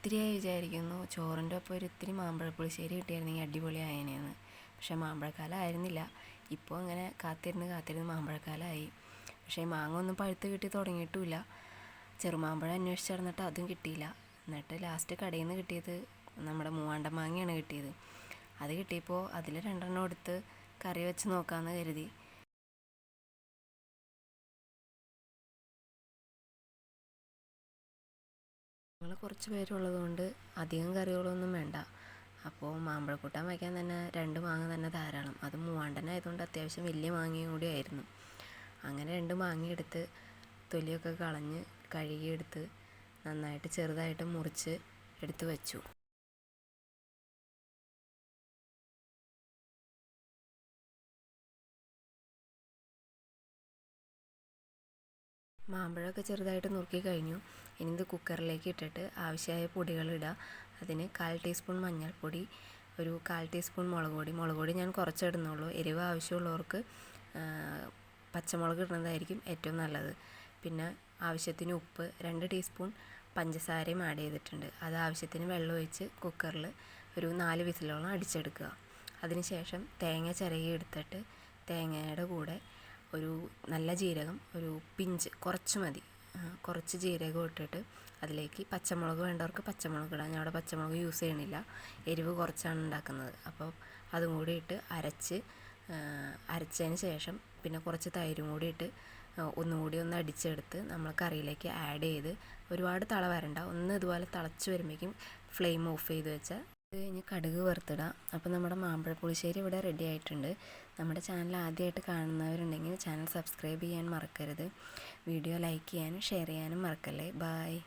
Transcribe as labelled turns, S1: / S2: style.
S1: ഒത്തിരിയായി വിചാരിക്കുന്നു. ചോറിന്റെ ഒപ്പം ഒരു ഇത്തിരി മാമ്പഴപ്പുളിശ്ശേരി കിട്ടിയായിരുന്നെങ്കിൽ അടിപൊളിയായേനെന്ന് പക്ഷേ മാമ്പഴക്കാലം ആയിരുന്നില്ല. ഇപ്പോൾ അങ്ങനെ കാത്തിരുന്ന് കാത്തിരുന്ന് മാമ്പഴക്കാലമായി പക്ഷേ മാങ്ങ ഒന്നും പഴുത്ത് കിട്ടി തുടങ്ങിയിട്ടുമില്ല. ചെറുമാമ്പഴം അന്വേഷിച്ച് നടന്നിട്ട് അതും കിട്ടിയില്ല. എന്നിട്ട് ലാസ്റ്റ് കടയിൽ നിന്ന് കിട്ടിയത് നമ്മുടെ മൂവാണ്ട മാങ്ങയാണ് കിട്ടിയത്. അത് കിട്ടിയപ്പോൾ അതിൽ രണ്ടെണ്ണം എടുത്ത് കറി വെച്ച് നോക്കാമെന്ന് കരുതി. ഞങ്ങൾ കുറച്ച് പേരുള്ളത് കൊണ്ട് അധികം കറികളൊന്നും വേണ്ട. അപ്പോൾ മാമ്പഴക്കൂട്ടാൻ വയ്ക്കാൻ തന്നെ രണ്ട് മാങ്ങ തന്നെ ധാരാളം. അത് മൂവാണ്ടനായതുകൊണ്ട് അത്യാവശ്യം വലിയ മാങ്ങയും കൂടി ആയിരുന്നു. അങ്ങനെ രണ്ട് മാങ്ങ എടുത്ത് തൊലിയൊക്കെ കളഞ്ഞ് കഴുകിയെടുത്ത് നന്നായിട്ട് ചെറുതായിട്ട് മുറിച്ച് എടുത്ത് വെച്ചു. മാമ്പഴമൊക്കെ ചെറുതായിട്ട് നുറുക്കി കഴിഞ്ഞു. ഇനി ഇത് കുക്കറിലേക്ക് ഇട്ടിട്ട് ആവശ്യമായ പൊടികളിടുക അതിന് കാൽ ടീസ്പൂൺ മഞ്ഞൾപ്പൊടി ഒരു കാൽ ടീസ്പൂൺ മുളക് പൊടി. മുളക് പൊടി ഞാൻ കുറച്ച് ഇടുന്നുള്ളൂ. എരിവ് ആവശ്യമുള്ളവർക്ക് പച്ചമുളക് ഇടുന്നതായിരിക്കും ഏറ്റവും നല്ലത്. പിന്നെ ആവശ്യത്തിന് ഉപ്പ് രണ്ട് ടീസ്പൂൺ പഞ്ചസാരയും ആഡ് ചെയ്തിട്ടുണ്ട്. അത് ആവശ്യത്തിന് വെള്ളം ഒഴിച്ച് കുക്കറിൽ ഒരു നാല് വിസിലോളം അടിച്ചെടുക്കുക. അതിനുശേഷം തേങ്ങ ചിരകി എടുത്തിട്ട് തേങ്ങയുടെ കൂടെ ഒരു നല്ല ജീരകം ഒരു പിഞ്ച് കുറച്ച് മതി. കുറച്ച് ജീരകം ഇട്ടിട്ട് അതിലേക്ക് പച്ചമുളക് വേണ്ടവർക്ക് പച്ചമുളക് ഇടാം. ഞാൻ അവിടെ പച്ചമുളക് യൂസ് ചെയ്യണില്ല. എരിവ് കുറച്ചാണ് ഉണ്ടാക്കുന്നത്. അപ്പോൾ അതും കൂടി ഇട്ട് അരച്ച് അരച്ചതിന് ശേഷം പിന്നെ കുറച്ച് തൈരും കൂടി ഇട്ട് ഒന്നുകൂടി ഒന്ന് അടിച്ചെടുത്ത് നമ്മൾ കറിയിലേക്ക് ആഡ് ചെയ്ത് ഒരുപാട് തള വരണ്ട. ഒന്ന് ഇതുപോലെ തിളച്ച് വരുമ്പോഴേക്കും ഫ്ലെയിം ഓഫ് ചെയ്ത് വെച്ചാൽ ഇത് കഴിഞ്ഞ് കടുക് വറുത്തിടാം. അപ്പോൾ നമ്മുടെ മാമ്പഴ പുളിശ്ശേരി ഇവിടെ റെഡി ആയിട്ടുണ്ട്. നമ്മുടെ ചാനൽ ആദ്യമായിട്ട് കാണുന്നവരുണ്ടെങ്കിൽ ചാനൽ സബ്സ്ക്രൈബ് ചെയ്യാൻ മറക്കരുത്. വീഡിയോ ലൈക്ക് ചെയ്യാനും ഷെയർ ചെയ്യാനും മറക്കല്ലേ? ബായ്